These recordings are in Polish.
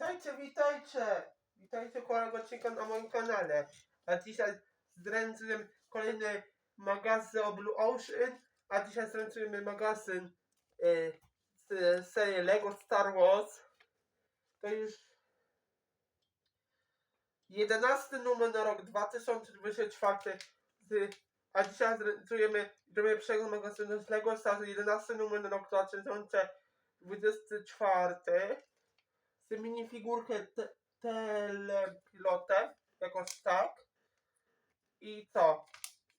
Witajcie, witajcie! Witajcie kolejnego odcinka na moim kanale. A dzisiaj zręczyłem kolejny magazyn o Blue Ocean, a dzisiaj zręczymy magazyn y, z serii LEGO Star Wars. To już 11 numer na rok 2024. Z, a dzisiaj zręczujemy zrobimy przegląd magazynu z LEGO Star Wars 11 numer na rok 2024 z minifigurkę te, telepilotę, jakoś tak. I co?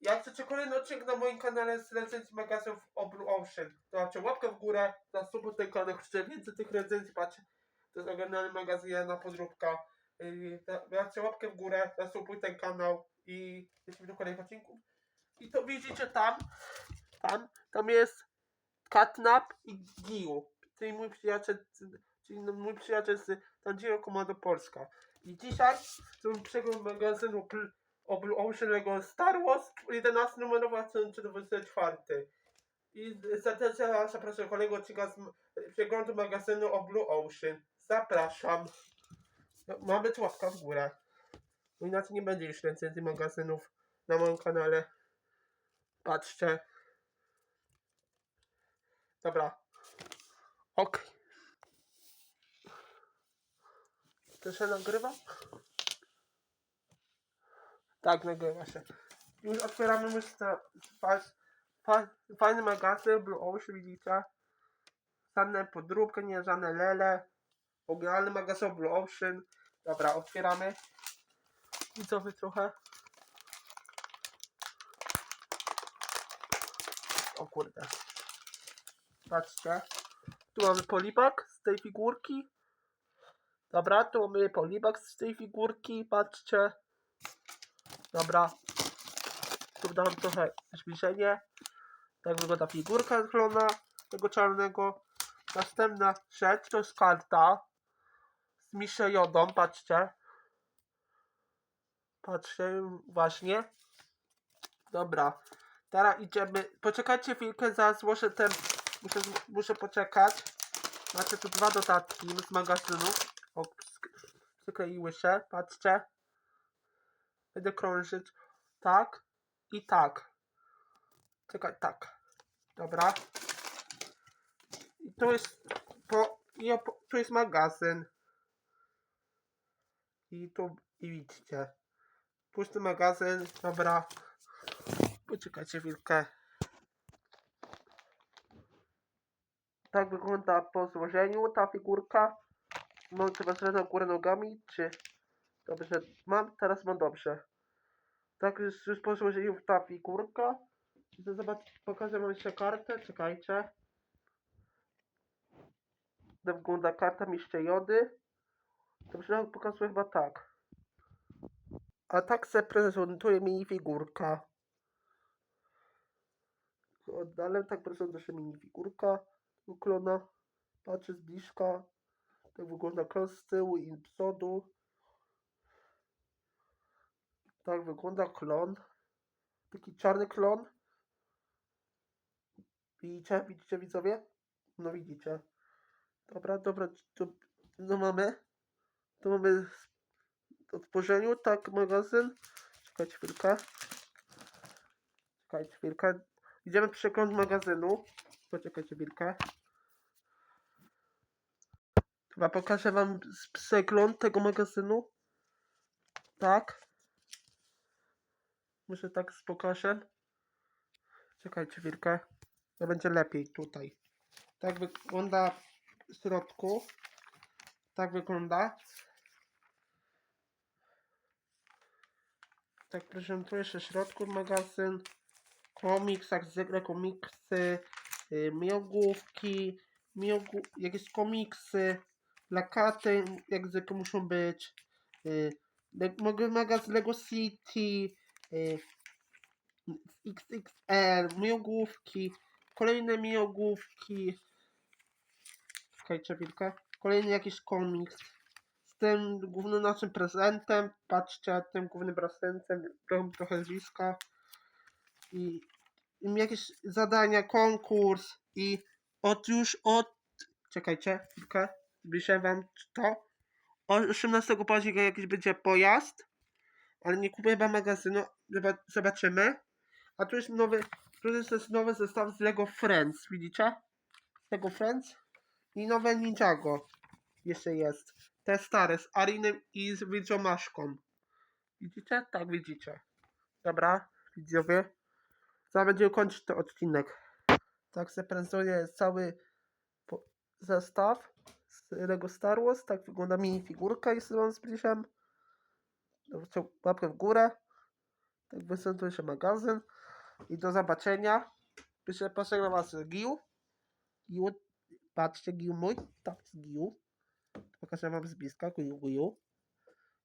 Jak chcecie kolejny odcinek na moim kanale z recenzji magazynów o Blue Ocean, to macie łapkę w górę, na subu ten kanał, chcecie więcej tych recenzji, patrzcie, to jest oglądany magazyn Jana Podróbka. Dajcie łapkę w górę, zasubuj ten kanał i jesteśmy do kolejnych odcinków. I to widzicie tam, tam, tam jest Catnap i Giu, czyli mój przyjaciel, czyli mój przyjaciel z Tanjiro Komando Polska. I dzisiaj zrobimy przegląd magazynu Pl- o Blue Ocean Lego Star Wars 11 numerowa 24. I serdecznie zapraszam kolejnego odcinka z przeglądu magazynu o Blue Ocean. Zapraszam. No, Ma być łapka w górę. Bo inaczej nie będzie już recenzji magazynów na moim kanale. Patrzcie. Dobra. Ok. To się nagrywa? Tak, nagrywa się. Już otwieramy fa, fajny magazyn Blue Ocean, widzicie? Żadne podróbki, nie żadne lele. Oglądany magazyn Blue Ocean. Dobra, otwieramy. Wy trochę? O kurde. Patrzcie. Tu mamy polibak z tej figurki. Dobra, tu mamy polibak z tej figurki. Patrzcie. Dobra. Tu dam trochę zbliżenie. Tak wygląda figurka klona tego czarnego. Następna rzecz to jest karta z Misze Jodą. Patrzcie. Patrzcie, właśnie. Dobra. Teraz idziemy. Poczekajcie chwilkę, zaraz złożę ten. Muszę, muszę poczekać. Macie tu dwa dodatki z magazynu. O, przykleiły się. Patrzcie. Będę krążyć. Tak. I tak. Czekaj, tak. Dobra. I tu jest. Po, i op, tu jest magazyn. I tu. I widzicie. Pusty magazyn. Dobra. Poczekajcie chwilkę. Tak wygląda po złożeniu ta figurka. Mam trzeba na górę nogami, czy... Dobrze, mam, teraz mam dobrze. Tak już, już po złożeniu ta figurka. Zobacz, pokażę wam jeszcze kartę, czekajcie. Tak wygląda karta mistrza jody. Dobrze, pokazuję chyba tak. A tak se prezentuje minifigurka. Oddalem tak prezentuje się minifigurka u klona. Patrzę z bliska. Tak wygląda klon z tyłu i przodu. Tak wygląda klon. Taki czarny klon. Widzicie? Widzicie widzowie? No widzicie. Dobra, dobra. To, no mamy. To mamy w otworzeniu, tak, magazyn. Czekajcie chwilkę. Czekajcie chwilkę. Idziemy przegląd magazynu. Poczekajcie chwilkę. Chyba pokażę wam przegląd tego magazynu. Tak. Może tak z-. Czekajcie chwilkę. To będzie lepiej tutaj. Tak wygląda w środku. Tak wygląda. Tak prezentuje się w środku magazyn. Komiks, jak zwykle komiksy, miogłówki, miogu, jakieś komiksy, plakaty, jak zwykle muszą być. Y, mogę magazyn Lego City, y, XXL, miogłówki, kolejne miogłówki. Czekajcie chwilkę. Kolejny jakiś komiks. Z tym głównym naszym prezentem. Patrzcie, tym głównym prezentem. Trochę, trochę I jakieś zadania, konkurs. I od już od. Czekajcie chwilkę. Zbliżę wam to. o 18 października jakiś będzie pojazd, ale nie kupię chyba magazynu, zoba- zobaczymy. A tu jest nowy, tu jest nowy zestaw z Lego Friends, widzicie? Lego Friends i nowe Ninjago jeszcze jest. Te stare z Arinem i z Widzomaszką. Widzicie? Tak, widzicie. Dobra, widzowie. Zaraz będziemy kończyć ten odcinek. Tak się prezentuje cały zestaw z Lego Star Wars. Tak wygląda minifigurka, jeśli wam zbliżam. Łapkę w górę. Tak prezentuje się magazyn. I do zobaczenia. Piszę, proszę na was Giu. Giu. Patrzcie, Giu mój. Tak, Giu. Pokażę wam z bliska. Giu,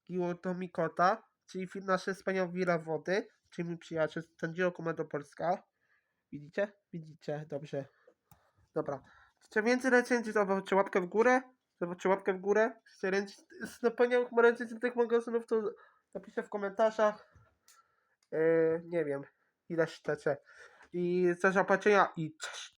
Giu. To mi kota, czyli nasze wspaniałe wira wody, mój przyjaciel z Tandzielo Komando Polska. Widzicie? Widzicie, dobrze. Dobra. Chcecie więcej recenzji, zobaczcie łapkę w górę. Zobaczcie łapkę w górę. Chcecie ręcz- z wspaniałych recenzji tych magazynów, to napiszcie w komentarzach. Yy, nie wiem, ile chcecie. I do zobaczenia i cześć.